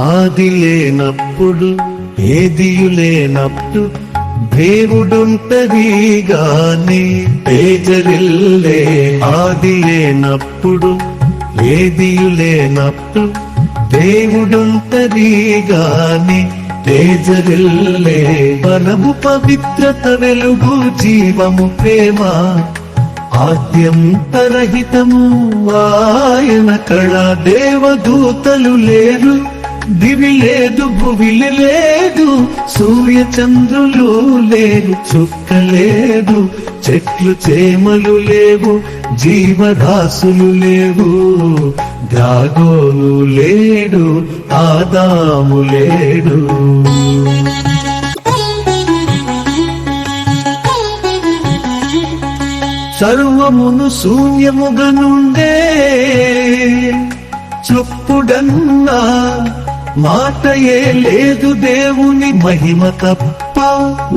ఆది లేనప్పుడు ఏదియు లేనప్పుడు దేవుడుంటది గాని పేజరిల్లే. ఆది లేనప్పుడు ఏదియు లేనప్పుడు దేవుడుంటది గాని తేజరిల్లే బలము పవిత్రత వెలుగు జీవము ప్రేమ ఆద్యంతరహితము ఆయన కళ దేవదూతలు లేరు. దివి లేదు భువిలి లేదు సూర్య చంద్రులు లేరు చుక్క లేదు చెట్లు చేమలు లేవు జీవరాశులు లేవు. జాగోలు లేడు ఆదాము లేడు. సర్వమును శూన్యముగా నుండే చొప్పుడన్నా మాటయే లేదు దేవుని మహిమ తప్ప.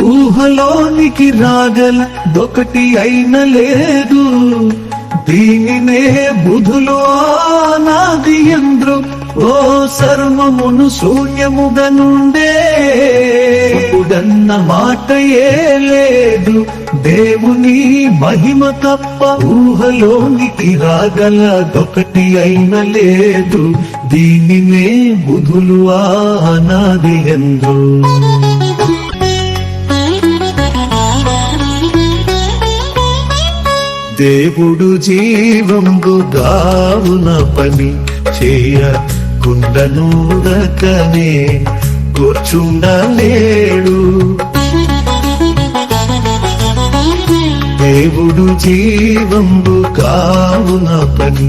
ఊహలోనికి రాగల దొకటి అయిన లేదు. దీనినే బుధులో నాది ఎంద్రు. ఓ సర్వమును శూన్యముగా నుండే బుడన్న మాట ఏ లేదు. దేవుని మహిమ తప్ప ఊహలోనికి రాగలదొకటి అయిన లేదు. దీనినే బుధులు ఆనాది ఎందు. దేవుడు జీవంబు దావున పని చేయ కుండనూడకనే కూర్చుండలేడు. దేవుడు జీవంబు కావున పని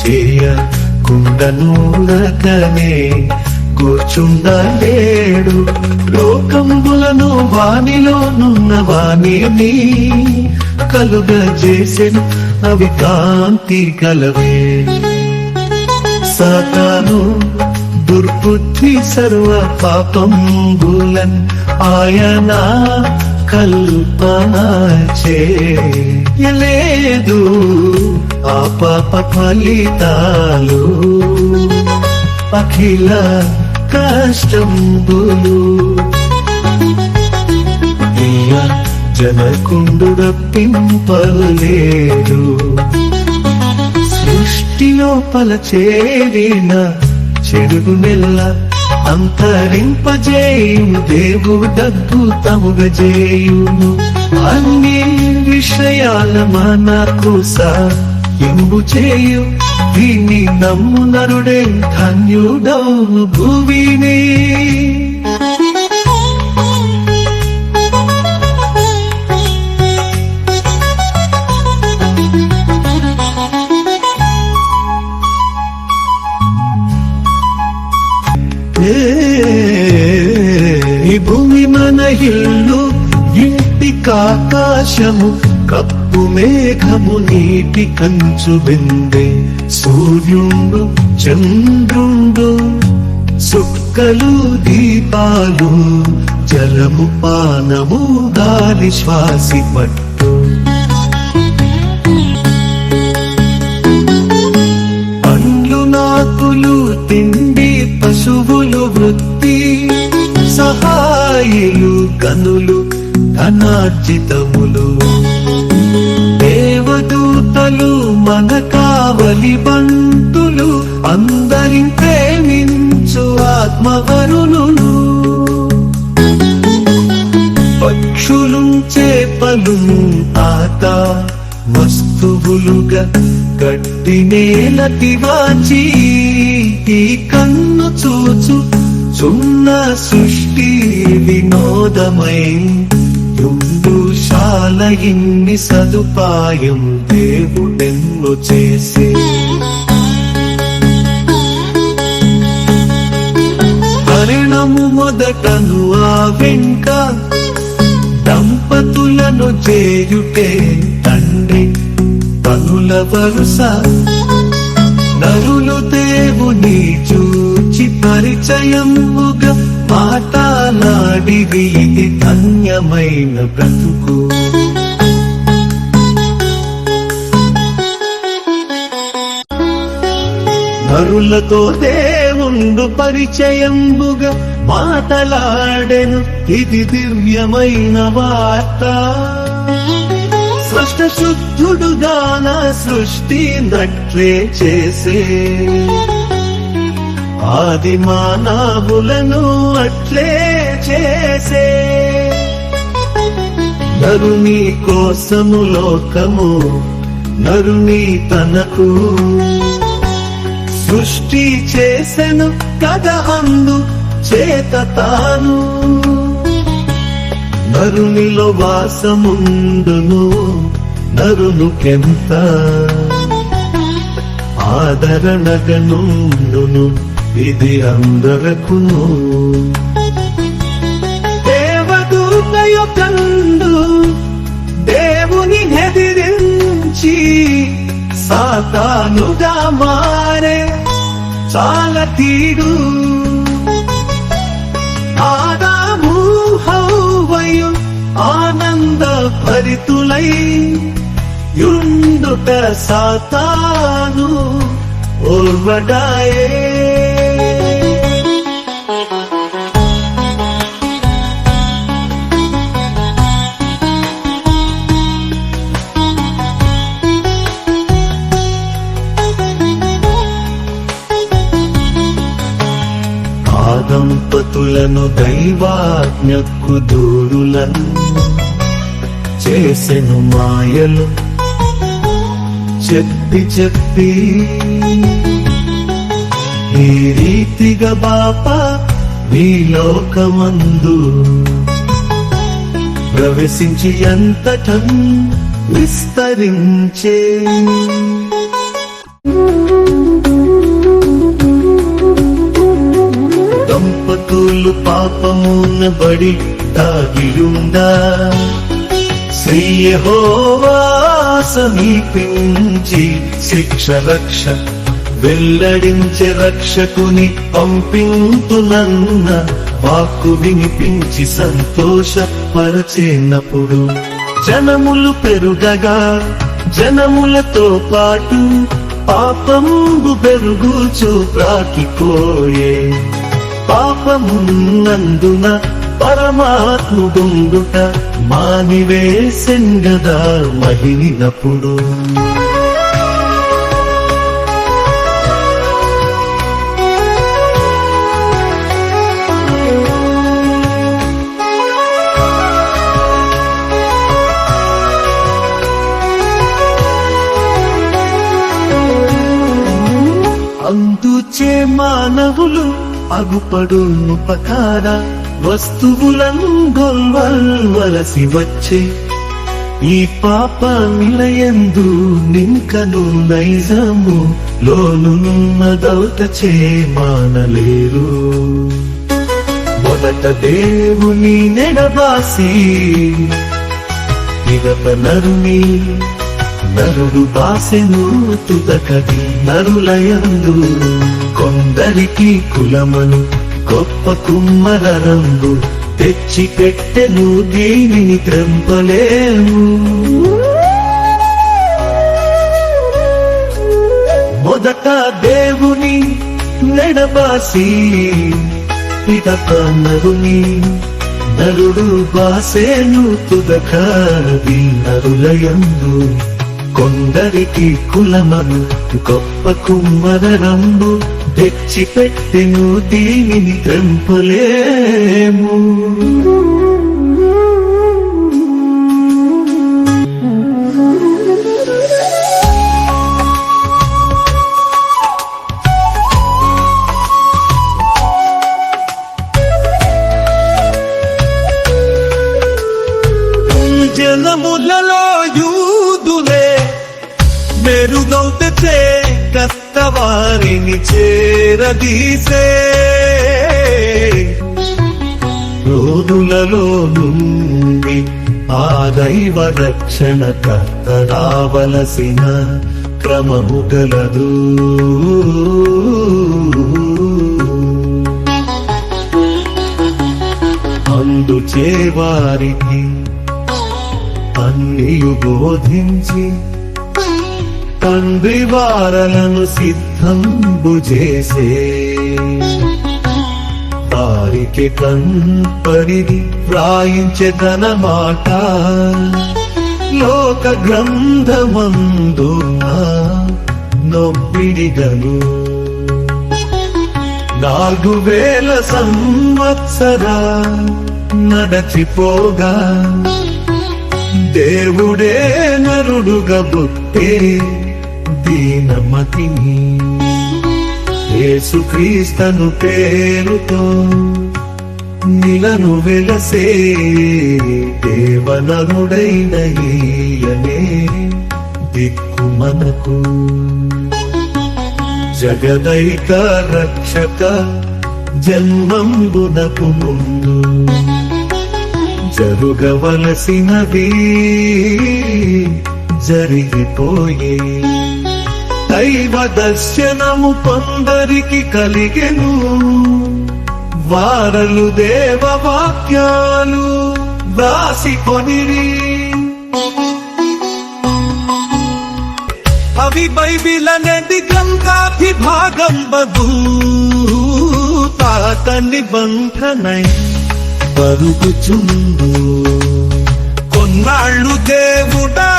చేయ కుండనూడకనే కూర్చుండలేడు. లోకంబులను వాణిలోనున్న వాణిని కలుగ చేసెను అవి కాంతి కలవే. సాతాను దుర్బుద్ధి సర్వ పాపంబులన్ ఆయన కల్పన చేయలేదు ఆ పాప ఫలితాలు అఖిల కష్టంబులు. ఇయ జనకుండు రప్పింపలేడు చెడును లోపల నెల్ల అంతరింపజేయు దేవుడు అద్భుతముగ చేయును అన్ని విషయాల మనకు ఎంబు చేయు. దీన్ని నమ్ము నరుడే ధన్యుడవు భూమిని. కాకాశము కప్పు మేఘము నీటి కంచు బిందే సూర్యుండు చంద్రుండు సుక్కలు దీపాలు జలము పానము గాలి శ్వాసి పట్టు. పండ్లు నాకులు తిండి పశువులు వృత్తి సహాయులు కనులు ధనార్జితములు దేవదూతలు మన కావలి బంటులు అందరి ప్రేమించు ఆత్మవరులు పక్షులు చేపలు తాత వస్తువులుగా గట్టి నేలటి వాచి ఈ కన్ను చూచు చున్న సృష్టి వినోదమై ఇన్ని సదుపాయం దేవుడెన్ను చేసి. పరిణము మొదటను ఆ వెంక దంపతులను చేయుటే తండ్రి పనుల వరుస నరులు దేవుని చూచి పరిచయముగా మాట్లాడిది ఇది ధన్యమైన బ్రతుకు. కరులతో దేవుండు పరిచయంబుగా మాటలాడెను. ఇది దివ్యమైన వార్త. స్పష్ట శుద్ధుడుగా నా సృష్టి నట్లే చేసే. ఆది మానవులను అట్లే చేసే. నరుని కోసము లోకము నరుని తనకు. సృష్టి చేసెను కథ అందు చేత తాను. నరునిలో వాసముండును నరునుకెంత ఆదరణగనుండును ఇది అందరకును. దేవదూతయొకండు దేవుని ఎదిరించి సాతానుగా మారే చాలా తీడు. ఆదాము హౌవయు ఆనంద భరితులై యుండుట సాతాను ఓర్వడాయే. మాయలు చెప్పి చెప్పి ఈ రీతిగా బాప ఈ లోకమందు ప్రవేశించి ఎంతటం విస్తరించే. దంపతులు పాపమున బడి తాగిరుండా శ్రీ సమీపించి శిక్ష రక్ష వెల్లడించే రక్షకుని పంపింతునన్న వాక్కు వినిపించి సంతోషపరచేనప్పుడు. జనములు పెరుగగా జనములతో పాటు పాపంబు పెరుగుచు ప్రాకిపోయే. పాపమున్నందున పరమాత్ముడుండుట మానివేసెంగదా మహిళినప్పుడు. అందుచే మానవులు అగుపడును పకార వస్తువులను గొల్వల్వలసి వచ్చే ఈ పాప నిలయందు నింకను నైజము లోనున్న చే మానలేరు మొదట దేవుని నెడబాసి ఇదప నరుని నరుడు బాసెను తుదకది నరులయందు కొందరికి కులమను గొప్ప కుమ్మర రంగు తెచ్చి పెట్టెను దీనిని త్రంపలేము. మొదట దేవుని నెడబాసి పిదప నరుని నరుడు బాసేను తుదకది నరులయందు. కొందరికి కులమను గొప్ప కుమ్మర రంగు తెచ్చిపెట్టెను దీనిని తెంపలేము జనములలో యూదులే మెరుగౌత చే కత్తవారిని చేరదీసే. రోదులలో నుండి ఆ దైవ రక్షణ కర్త రావలసిన క్రమము గలదు. అందుచే వారికి అన్నియు బోధించి తండ్రి వారలను సిద్ధంబు చేసే. వారికి కన్పరిది వ్రాయించెదన మాట. లోక గ్రంథమందు నొప్పిడిగను నాలుగు వేల సంవత్సర నడచిపోగా. దేవుడే నరుడుగా బుట్టే దీనమతిని యేసుక్రీస్తను పేరుతో నిలను వెలసే దేవనరుడైన ఈయనే దిక్కు మనకు. జగదైక రక్షక జన్మంబునకు ముందు జరుగవలసినది జరిగిపోయే దైవ దర్శనము కొందరికి కలిగెను. వారలు దేవ వాక్యాలు దాసి కొనిరి. అవి బైబిల్ అనేది గ్రంథాభిభాగం బదు. తాత నిబంధనై పరుగుచుందు కొన్నాళ్ళు దేవుడా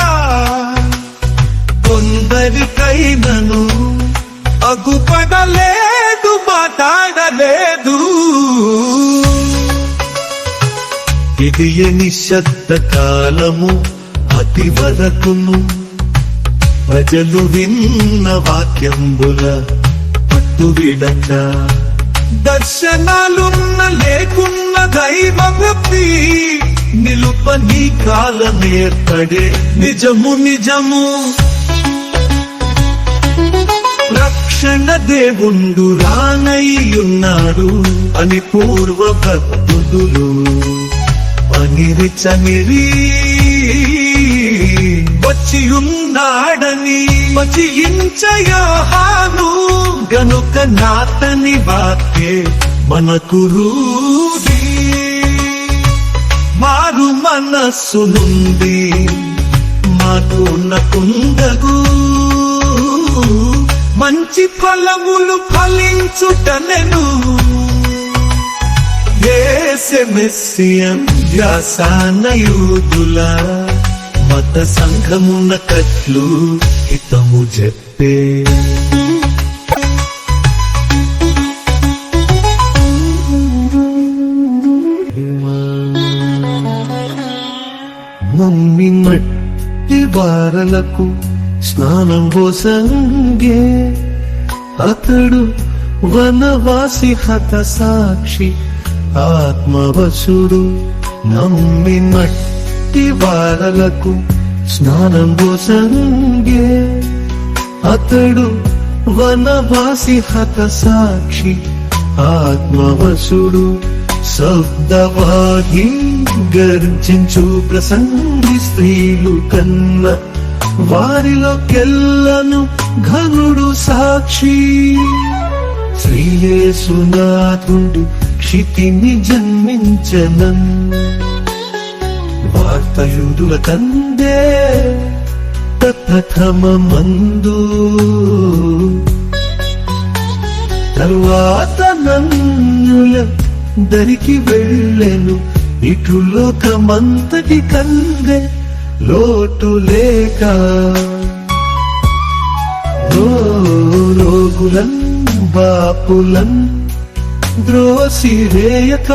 కొందరికైనను అగుపడలేదు మాట్లాడలేదు. ఇది నిశ్శబ్ద కాలము? అతి వరకును ప్రజలు విన్న వాక్యంబుల పట్టు విడక. దర్శనాలున్న లేకున్న దైవ భక్తి నిలుప నీ కాలమేర్పడే నిజము నిజము. రక్షణ దేవుండు రానయ్యున్నాడు అని పూర్వ భక్తులు అనిరి చనిరి వచ్చి ఉన్నాడని గనుక నాతని వాక్యే మనకు రూఢి మారు మనస్సు నుండి మాకున్నకుండగు మంచి ఫలములు ఫలించుటనెను. వ్యాసానయూదుల మత సంఘమున కట్లు హితము చెప్పే. మమ్మీ మట్టి వారలకు స్నానం పోసంగే అతడు వనవాసి హత సాక్షి ఆత్మవసుడు నమ్మి మట్టి వారలకు స్నానం పోసంగే అతడు వనవాసి హత సాక్షి ఆత్మవసుడు శబ్దవాహి గర్జించు ప్రసంగి స్త్రీలు కన్న వారిలో కెల్లను ఘనుడు సాక్షి. శ్రీయేసునాథుడు క్షితిని జన్మించనం వార్తయుదుల తందే ప్రథమ మందు తరువాత నన్నుల దరికి వెళ్ళెను ఇటు లోకమంతటి కందే లోటు లేక రోగులన్ బాపులన్ ద్రోసిరేయక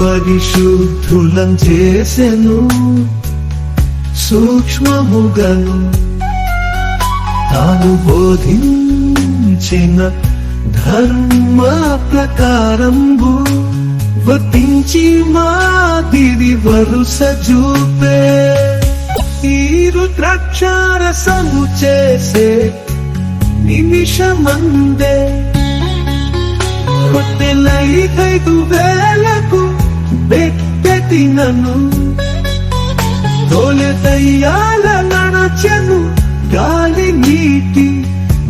పరిశుద్ధులం చేసెను సూక్ష్మముగను తాను బోధించిన ధర్మ ప్రకారంబు. వర్తించి మాదిరి వరుస చూపే తీరు ద్రాక్షారసము చేసే నిమిషమందే. కొట్టెలైదు వేలకు బెట్టెతినను తోలెదయ్యాల నడచెను గాలి నీటి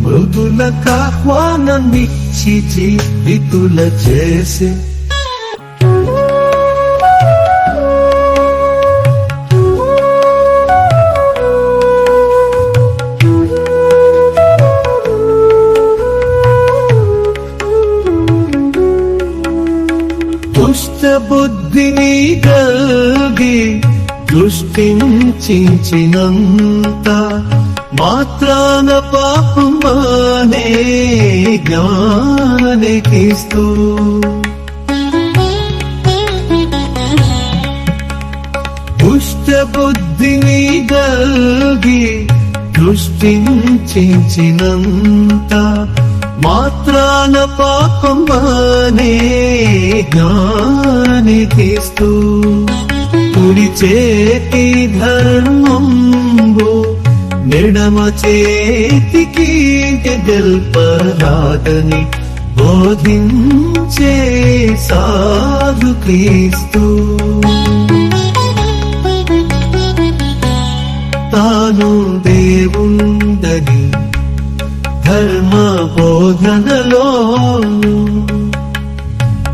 మృదులకు ఆహ్వానమిచ్చి జీవితుల చేసే దుష్ట బుద్ధిని గల్గి దృష్టించినంత మాత్రాన పాపమానే జ్ఞాననికిస్తూ. దుష్ట బుద్ధిని గల్గి దృష్టించినంత మాత్రాన పాపమనే జ్ఞాని తీస్తూ కుడి చేతి ధర్మంబు నిడమ చేతికి గెల్పరాదని బోధించే సాధు క్రీస్తు. తాను దేవుణ్ణి ధర్మ బోధనలో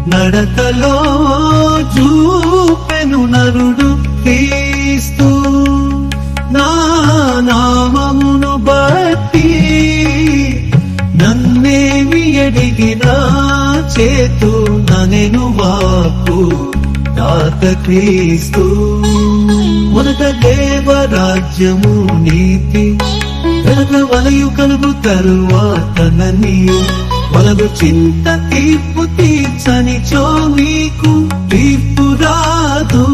నడతలో చూపెను నరుడు క్రీస్తు. నా నామమును బట్టి నన్నేమి అడిగినా చేతు ననెను వాకు తాత క్రీస్తు. మొదట దేవరాజ్యము నీతి వెనక వలయు కలుగు తరువాత ననియు వలదు చింత తీర్పు తీర్చని చో నీకు తీర్పు రాదు.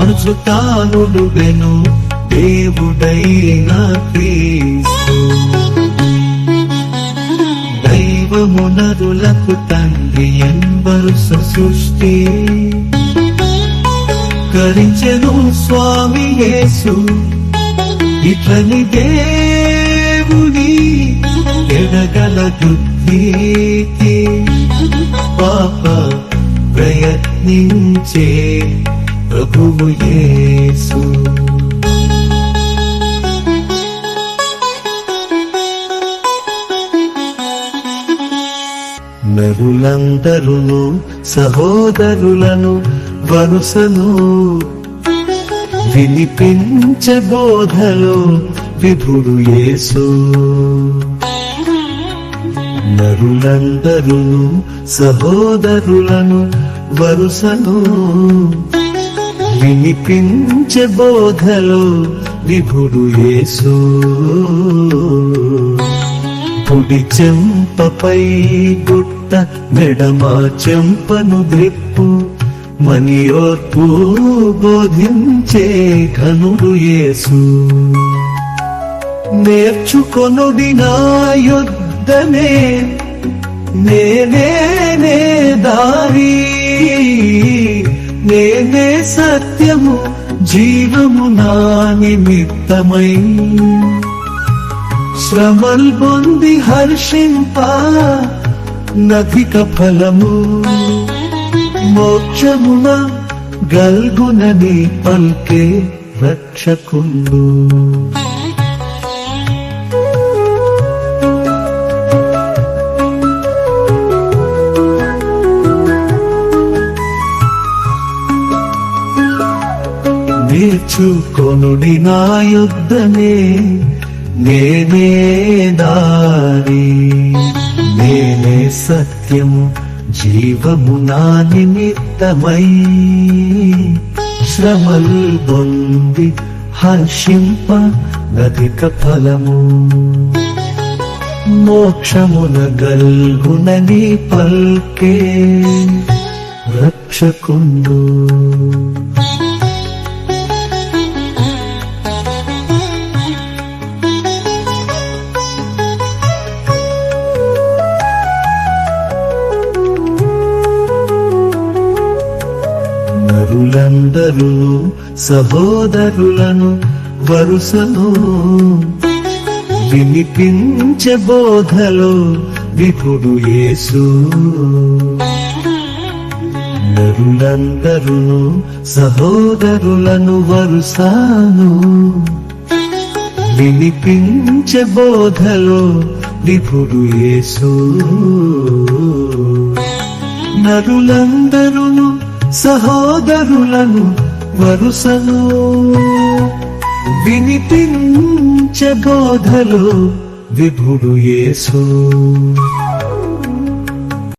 మనసు తాను వెను దేవుడైన క్రీస్తు. దైవమునరులకు తండ్రి ఎంబరు సృష్టి. కరించెను స్వామి యేసు. ఇట్లని దేవుని ఎడగల దుఃఖీతి పాప ప్రయత్నించే ప్రభువు యేసు. నరులందరూ సహోదరులను వరుసను వినిపించబోధలో విభుడు యేసు. నరులందరూ సహోదరులను వరుసను వినిపించబోధలో విభుడు యేసు. పుడి చెంపపై గుట్ట మెడమా చెంపను ద్రిప్పు మనియోర్పు బోధించే ఘనుడు యేసు. నేర్చుకొనుడి నా యుద్ధమే నేనే దారి. నేనే సత్యము జీవము నా నిమిత్తమై. శ్రమల్ పొంది హర్షింప నధిక ఫలము. మోక్షమున గల్గునని పల్కే రక్షకుండు. నేర్చుకొనుడి నా యుద్ధమే నేనే దారి నేనే సత్యము. జీవము నా నిమిత్తమై శ్రమలు పొంది హర్షింప నదిక ఫలము. మోక్షమున గల్గునని పల్కే రక్షకుండు నరులందరూ సహోదరులను వరుసను వినిపించే బోధలో విపుడు యేసు. నరులందరూ సహోదరులను వరుసను వినిపించే బోధలో విపుడు యేసు. నరులందరును సహోదరులను వరుసలో వినిపించే బోధలో విభుడు యేసు.